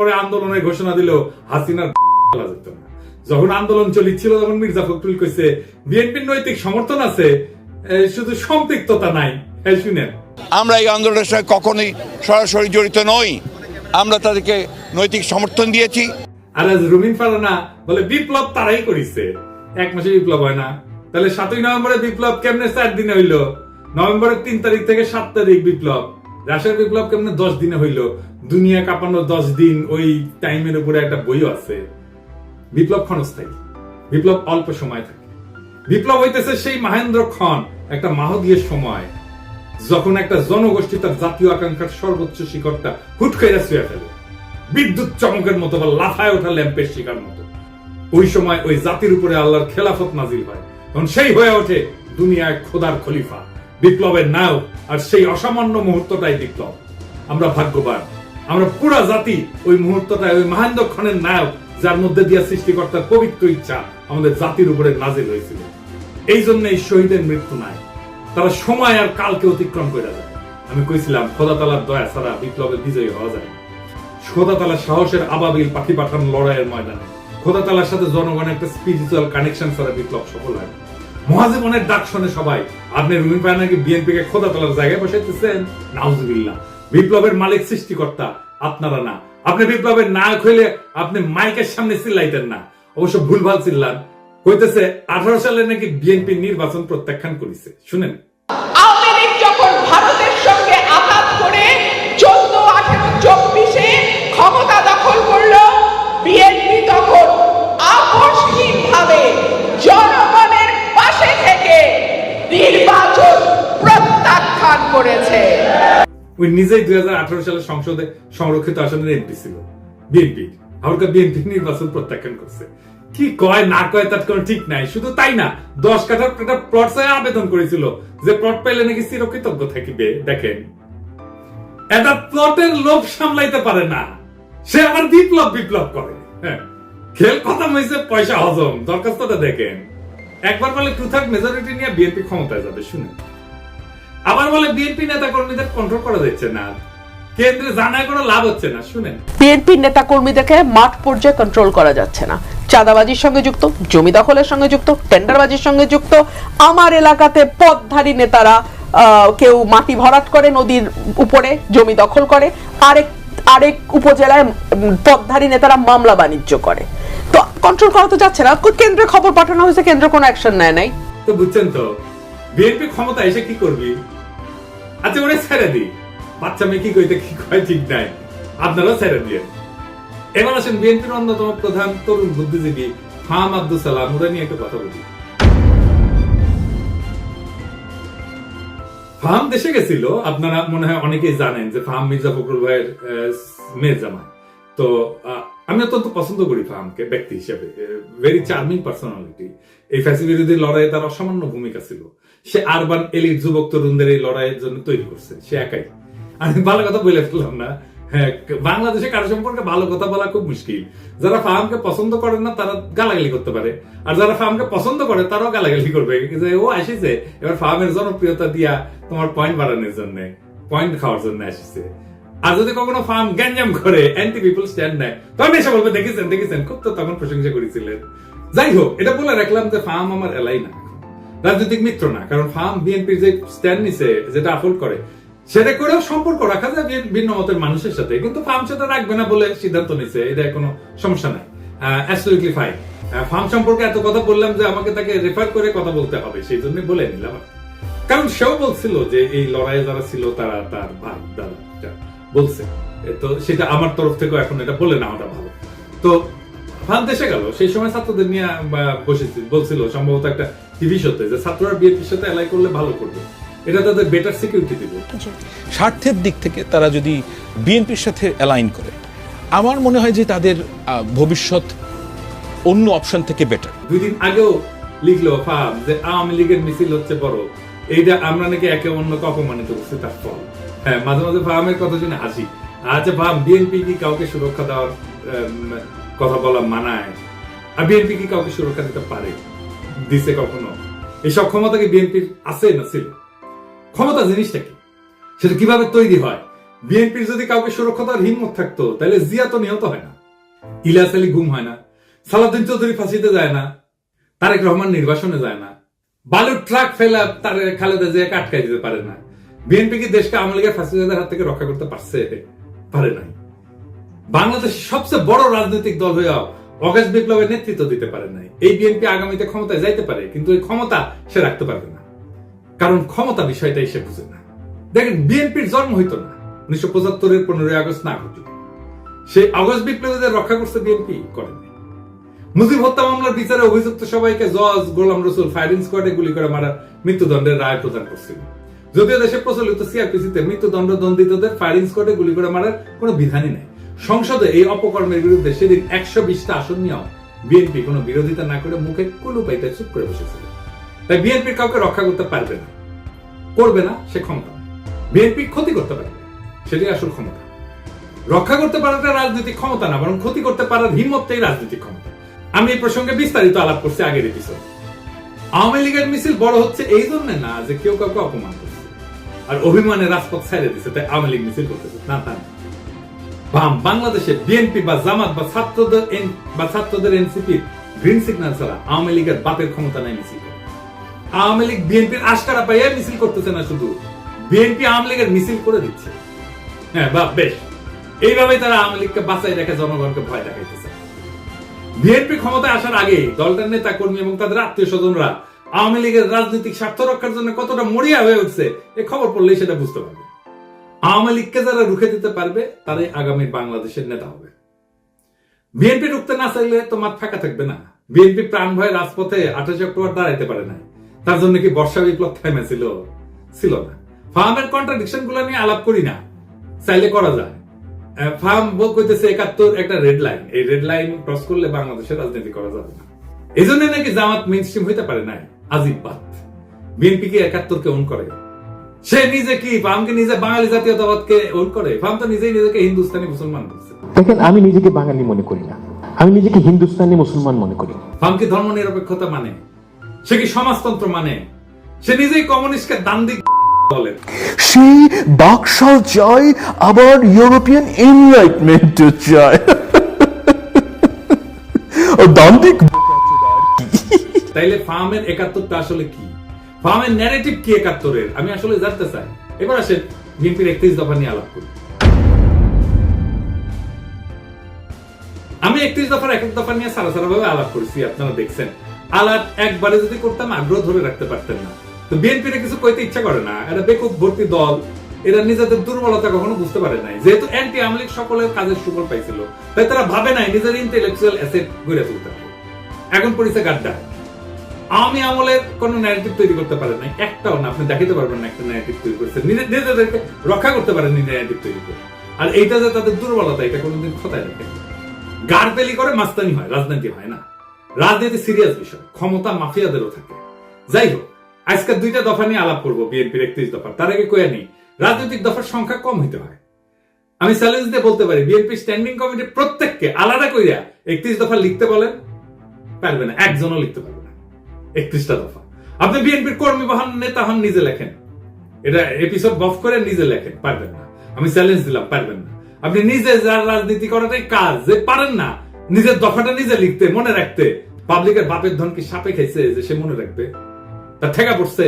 পরে আন্দোলনের ঘোষণা দিল হাসিনার যেত না। যখন আন্দোলন চলিচ্ছিল তখন মির্জা ফখরুল কইছে বিএনপির নৈতিক সমর্থন আছে শুধু সম্পৃক্ততা নাই। শুনেন। আমরা এই আন্দোলনের সঙ্গে কখনোই সরাসরি জড়িত নই। আমরা তাদেরকে নৈতিক সমর্থন দিয়েছি। আর আজ রুমিন ফারানা বলে বিপ্লব তারাই করিছে। এক মাসে বিপ্লব হয় না। তাহলে সাতই নভেম্বরে বিপ্লব কেমনে চার দিনে হইল? নভেম্বরের তিন তারিখ থেকে সাত তারিখ বিপ্লব। রাশিয়ার বিপ্লব কেমনে দশ দিনে হইল? দুনিয়া কাঁপানো দশ দিন ওই টাইমের উপরে একটা বইও আছে। বিপ্লব ক্ষণস্থায়ী। বিপ্লব অল্প সময় থাকে। বিপ্লব হইতেছে সেই মহেন্দ্র খন একটা মাহদীয় সময়, যখন একটা জনগোষ্ঠী তার জাতীয় আকাঙ্ক্ষার সর্বোচ্চ শিখরটা হুট করে ছুঁয়ে ফেলে। বিদ্যুৎ চমকের মতো বা লাফায় ওঠা ল্যাম্পের শিকার মতো। ওই সময় ওই জাতির উপরে আল্লাহর খেলাফত নাজিল হয়। তখন সেই হয়ে ওঠে দুনিয়ায় খোদার খলিফা, বিপ্লবের নায়ক, আর সেই অসামান্য মুহূর্তটাই বিপ্লব। আমরা ভাগ্যবান। আমরা পুরা জাতি ওই মুহূর্তটায়, ওই মহেন্দ্র ক্ষণের নায়ক যার মধ্যে দিয়া সৃষ্টিকর্তার পবিত্র ইচ্ছা আমাদের জাতির উপরে নাজিল হয়েছিল। এই জন্য এই শহীদের মৃত্যু নাই। তারা সময় আর কালকে অতিক্রম করে যায় আমি কইছিলাম খোদা তালার দয়া ছাড়া বিপ্লবে বিজয়ী হওয়া যায়। খোদা সাহসের আবাবিল পাখি পাঠান লড়াইয়ের ময়দানে খোদা তালার সাথে জনগণের একটা স্পিরিচুয়াল কানেকশন ছাড়া বিপ্লব সফল হয়। মহাজীবনের ডাক শোনে সবাই, আপনি রুমিন পায় নাকি বিএনপি কে খোদা তালার জায়গায় বসাইতেছেন? নাউজুবিল্লাহ। বিপ্লবের মালিক সৃষ্টিকর্তা আপনারা না। আপনি বিপ্লবের নায়ক হইলে আপনি মাইকের সামনে চিল্লাইতেন না। অবশ্য ভুলভাল চিল্লান। হইতেছে আঠারো সালে নাকি বিএনপি নির্বাচন প্রত্যাখ্যান করেছে। শুনেন। ওই নিজেই দুই সালে সংসদে সংরক্ষিত আসনের এমপি ছিল। বিএনপি আমার বিএনপি নির্বাচন প্রত্যাখ্যান করছে। কি কয়, না কয়, তার কোনো ঠিক নাই। শুধু তাই না, দশ কাঠার প্লট আবেদন করেছিল যে প্লট পাইলে নাকি চিরকৃতজ্ঞ থাকিবে। দেখেন, এটা প্লটের লোভ সামলাইতে পারে না। সে আবার বিপ্লব বিপ্লব করে। হ্যাঁ খেল কথা হয়েছে, পয়সা হজম। দরখাস্তটা দেখেন। একবার বলে টু থার্ড মেজরিটি নিয়ে বিএনপি ক্ষমতায় যাবে শুনে আবার বলে বিএনপি নেতা কর্মীদের কন্ট্রোল করা যাচ্ছে না। কেন্দ্রে জানায় কোনো লাভ হচ্ছে না শুনেন। বিএনপির নেতা কর্মীদেরকে মাঠ পর্যায়ে কন্ট্রোল করা যাচ্ছে না। চাঁদাবাজির সঙ্গে যুক্ত জমি দখলের সঙ্গে যুক্ত টেন্ডারবাজির সঙ্গে যুক্ত আমার এলাকাতে পদধারী নেতারা কেউ মাটি ভরাট করে নদীর উপরে জমি দখল করে আরেক আরেক উপজেলায় পদধারী নেতারা মামলা বাণিজ্য করে। তো কন্ট্রোল করা তো যাচ্ছে না। কেন্দ্রে খবর পাঠানো হয়েছে কেন্দ্র কোনো অ্যাকশন নেয় নাই। তো বুঝছেন তো বিএনপি ক্ষমতা এসে কি করবি? আচ্ছা ওরে ছেড়ে দি। বাচ্চা মেয়ে কি কইতে কি কয় ঠিক নাই। আপনারাও ছেড়ে দিয়ে। এবার আসেন বিএনপির অন্যতম প্রধান তরুণ বুদ্ধিজীবী ফাহাম আব্দুল সালাম ওরা নিয়ে একটু কথা বলি। ফাহাম দেশে গেছিল আপনারা মনে হয় অনেকেই জানেন যে ফাহাম মির্জা ফখরুল ভাইয়ের আহ, মেয়ে জামাই। তো আমি অত্যন্ত পছন্দ করি ফাহামকে ব্যক্তি হিসেবে। ভেরি চার্মিং পার্সোনালিটি এই ফ্যাসি বিরোধী লড়াইয়ে তার অসামান্য ভূমিকা ছিল। সে আরবান এলিট যুবক তরুণদের এই লড়াইয়ের জন্য তৈরি করছে, সে একাই। আমি ভালো কথা বলে ফেললাম না। হ্যাঁ বাংলাদেশে কারও সম্পর্কে ভালো কথা বলা খুব মুশকিল। যারা ফাহামকে পছন্দ করে না, তারা গালাগালি করতে পারে। আর যারা ফাহামকে পছন্দ করে, তারাও গালাগালি করবে। যে ও আসিছে, এবার ফাহামের জনপ্রিয়তা দিয়া তোমার পয়েন্ট বাড়ানোর জন্য পয়েন্ট খাওয়ার জন্য আসিছে। আর যদি কখনো ফার্ম গ্যাঞ্জাম করে অ্যান্টি পিপল স্ট্যান্ড নেয় তখন এসে বলবে, দেখেছেন দেখেছেন। খুব তো তখন প্রশংসা করেছিলেন। যাই হোক, এটা বলে রাখলাম যে ফার্ম আমার এলাই না। রাজনৈতিক মিত্র না, কারণ ফার্ম বিএনপির যে স্ট্যান্ড নিছে, যেটা আফোর্ড করে, সেটা করেও সম্পর্ক রাখা যায় ভিন্ন- মতের মানুষের সাথে, কিন্তু ফার্ম সেটা রাখবে না বলে সিদ্ধান্ত নিছে, এটা কোনো সমস্যা নাই। ফাইন ফার্ম সম্পর্কে এত কথা বললাম যে আমাকে তাকে রেফার করে কথা বলতে হবে, সেই জন্য বলে নিলাম। কারণ সেও বলছিল যে এই লড়াইয়ে যারা ছিল, তারা তার দাদা বলছে। তো সেটা আমার তরফ থেকেও এখন এটা বলে নেওয়াটা ভালো। তো ফান দেশে গেল সেই সময় ছাত্রদের নিয়ে বা, বসেছিল বলছিল সম্ভবত একটা টিভি শোতে যে ছাত্ররা বিএনপির সাথে এলাই করলে ভালো করবে। এটা তাদের বেটার সিকিউরিটি দিবে। স্বার্থের দিক থেকে তারা যদি বিএনপির সাথে অ্যালাইন করে আমার মনে হয় যে তাদের ভবিষ্যৎ অন্য অপশন থেকে বেটার দুই দিন আগেও লিখলো ফার্ম যে আওয়ামী লীগের মিছিল হচ্ছে বড়। এইটা আমরা নাকি একে অন্যকে অপমানিত করছি তার ফল। হ্যাঁ মাঝে মাঝে ফার্মের কথা শুনে হাসি। আচ্ছা ফার্ম বিএনপি কি কাউকে সুরক্ষা দেওয়ার কথা বলা মানায়। আর বিএনপি কি কাউকে সুরক্ষা দিতে পারে? দিছে কখনো? এই সব ক্ষমতা কি বিএনপির আছে না ছিল? ক্ষমতা জিনিসটা কি? সেটা কীভাবে তৈরি হয়? বিএনপির যদি কাউকে সুরক্ষা দেওয়ার হিম্মত থাকতো, তাহলে জিয়া তো নিহত হয় না। ইলিয়াস আলী গুম হয় না। সালাউদ্দিন চৌধুরী ফাঁসিতে যায় না। তারেক রহমান নির্বাসনে যায় না। বালুর ট্রাক ফেলা তার খালেদা জিয়াকে আটকাই দিতে পারে না। বিএনপি কি দেশকে আওয়ামী লীগের ফাঁসিদের হাত থেকে রক্ষা করতে পারছে? পারে নাই। বাংলাদেশের সবচেয়ে বড় রাজনৈতিক দল হয়েও অগাস্ট বিপ্লবের নেতৃত্ব দিতে পারে নাই। এই বিএনপি আগামীতে ক্ষমতায় যাইতে পারে, কিন্তু এই ক্ষমতা সে রাখতে পারবে না। কারণ ক্ষমতা বিষয়টাই সে বুঝে না। দেখেন, বিএনপির জন্ম হইতো না, উনিশশো পঁচাত্তরের পনেরোই আগস্ট না ঘটল সেই আগস্ট বিপ্লবীদের রক্ষা করছে বিএনপি করেনি মুজিব হত্যা মামলার বিচারে অভিযুক্ত সবাইকে জজ, গোলাম রসুল, ফায়ারিং স্কোয়াডে গুলি করে মারার মৃত্যুদণ্ডের রায় প্রদান করছিল। যদিও দেশে প্রচলিত সিআরপিসিতে মৃত্যুদণ্ড দণ্ডিতদের ফায়ারিং স্কোয়াডে গুলি করে মারার কোনো বিধানই নেই। সংসদে এই অপকর্মের বিরুদ্ধে সেদিন একশো বিশটা আসন নিয়েও বিএনপি কোনো বিরোধিতা না করে মুখে কুলু পাইতে চুপ করে বসেছিল। তাই বিএনপি কাউকে রক্ষা করতে পারবে না। করবে না, সে ক্ষমতা। বিএনপি ক্ষতি করতে পারবে সেটাই আসল ক্ষমতা। রক্ষা করতে পারাটা রাজনৈতিক ক্ষমতা না, বরং ক্ষতি করতে পারার হিম্মতটাই রাজনৈতিক ক্ষমতা। আমি এই প্রসঙ্গে বিস্তারিত আলাপ করছি আগের এপিসোড আওয়ামী লীগের মিছিল বড় হচ্ছে এই জন্য না যে কেউ কাউকে অপমান করছে। আর অভিমানে রাজপথ ছেড়ে দিছে, তাই আওয়ামী লীগ মিছিল করতেছে। না তা না। বাম, বাংলাদেশে বিএনপি বা জামাত বা ছাত্রদের বা ছাত্রদের এনসিপি গ্রিন সিগন্যাল ছাড়া আওয়ামী লীগের বাপের ক্ষমতা নাই মিছিল আওয়ামী লীগ বিএনপির আশকারা পাইয়া মিছিল করতেছে না শুধু, বিএনপি আওয়ামী লীগের মিছিল করে দিচ্ছে। হ্যাঁ বাহ বেশ, এইভাবেই তারা আওয়ামী লীগকে বাঁচাই রেখে জনগণকে ভয় দেখাইতেছে। বিএনপি ক্ষমতায় আসার আগে দলটার নেতা কর্মী এবং তাদের আত্মীয় স্বজনরা আওয়ামী লীগের রাজনৈতিক স্বার্থ রক্ষার জন্য কতটা মরিয়া হয়ে উঠছে, এ খবর পড়লেই সেটা বুঝতে পারবে। আওয়ামী লীগকে যারা রুখে দিতে পারবে, তারাই আগামী বাংলাদেশের নেতা হবে। বিএনপি রুখতে না চাইলে তো মাঠ ফাঁকা থাকবে না। বিএনপি প্রাণ ভয়ে রাজপথে আঠাশে অক্টোবর দাঁড়াইতে পারে না তার জন্য কি বর্ষা বিপ্লব থেমেছিল ছিল? ছিল না। ফার্মের কন্ট্রাডিকশনগুলো নিয়ে আলাপ করি না। চাইলে করা যায়। ফার্ম কইতেছে একাত্তর একটা রেড লাইন এই রেড লাইন ক্রস করলে বাংলাদেশের রাজনীতি করা যাবে না। এই জন্য নাকি জামাত মেইন হইতে পারে নাই। আজিব বাত। বিএনপি কি একাত্তরকে ওন করে? সে নিজে কি ফার্মকে নিজে বাঙালি জাতীয়তাবাদকে ওন করে? ফার্ম তো নিজেই নিজেকে হিন্দুস্তানি মুসলমান বলছে। দেখেন আমি নিজেকে বাঙালি মনে করি না। আমি নিজেকে হিন্দুস্তানি মুসলমান মনে করি। ফার্ম কি ধর্ম নিরপেক্ষতা মানে? সে কি সমাজতন্ত্র মানে? সে নিজেই কমিউনিস্টকে দান্দিক বলে। সেই বাকশাল চায় আবার ইউরোপিয়ান এনলাইটমেন্ট চায়। দান্দিক তাইলে ফার্মের একাত্তরটা আসলে কি? ফার্মের ন্যারেটিভ কি একাত্তরের আমি আসলে জানতে চাই। এবার আসে বিএনপির একত্রিশ দফা নিয়ে আলাপ করি। আমি একত্রিশ দফার এক এক দফা নিয়ে সারা সারা ভাবে আলাপ করেছি, আপনারা দেখছেন। আলাপ একবারে যদি করতাম, আগ্রহ ধরে রাখতে পারতেন না। তো বিএনপির কিছু কইতে ইচ্ছা করে না। এরা বেকুব ভর্তি দল। এরা নিজেদের দুর্বলতা কখনো বুঝতে পারে নাই। যেহেতু অ্যান্টি আমলিক সকলের কাজের সুফল পাইছিল, তাই তারা ভাবে নাই নিজের ইন্টেলেকচুয়াল অ্যাসেট গড়ে তুলতে এখন পড়েছে গাড্ডা। আমি আমলের কোন ন্যারেটিভ তৈরি করতে পারেন নাই, একটাও না, আপনি দেখাতে পারবেন না একটা ন্যারেটিভ তৈরি করছে। নিজেদেরকে রক্ষা করতে পারেননি ন্যারেটিভ তৈরি করে। আর এইটা যে তাদের দুর্বলতা, এটা কোনোদিন খোঁতায় রাখে গারপেলি করে মাস্তানি হয়, রাজনীতি হয় না। রাজনীতি সিরিয়াস বিষয়, ক্ষমতা মাফিয়াদেরও থাকে। যাই হোক, আজকে দুইটা দফা নিয়ে আলাপ করব, বিএনপির একত্রিশ দফা তার আগে কয়ে নেই, রাজনৈতিক দফার সংখ্যা কম হইতে হয়। আমি চ্যালেঞ্জ দিয়ে বলতে পারি, বিএনপি স্ট্যান্ডিং কমিটির প্রত্যেককে আলাদা কইরা একত্রিশ দফা লিখতে বলেন, পারবে না, একজনও লিখতে পারবে একত্রিশটা দফা। আপনি বিএনপির কর্মী বা নেতা হন, নিজে লেখেন। এটা এপিসোড বফ করে নিজে লেখেন, পারবেন না। আমি চ্যালেঞ্জ দিলাম, পারবেন না। আপনি নিজে যার রাজনীতি করাটাই কাজ, যে পারেন না, নিজের দফাটা নিজে লিখতে, মনে রাখতে। পাবলিকের বাপের ধন কি সাপে খাইছে, যে সে মনে রাখবে? তার ঠেকা পড়ছে।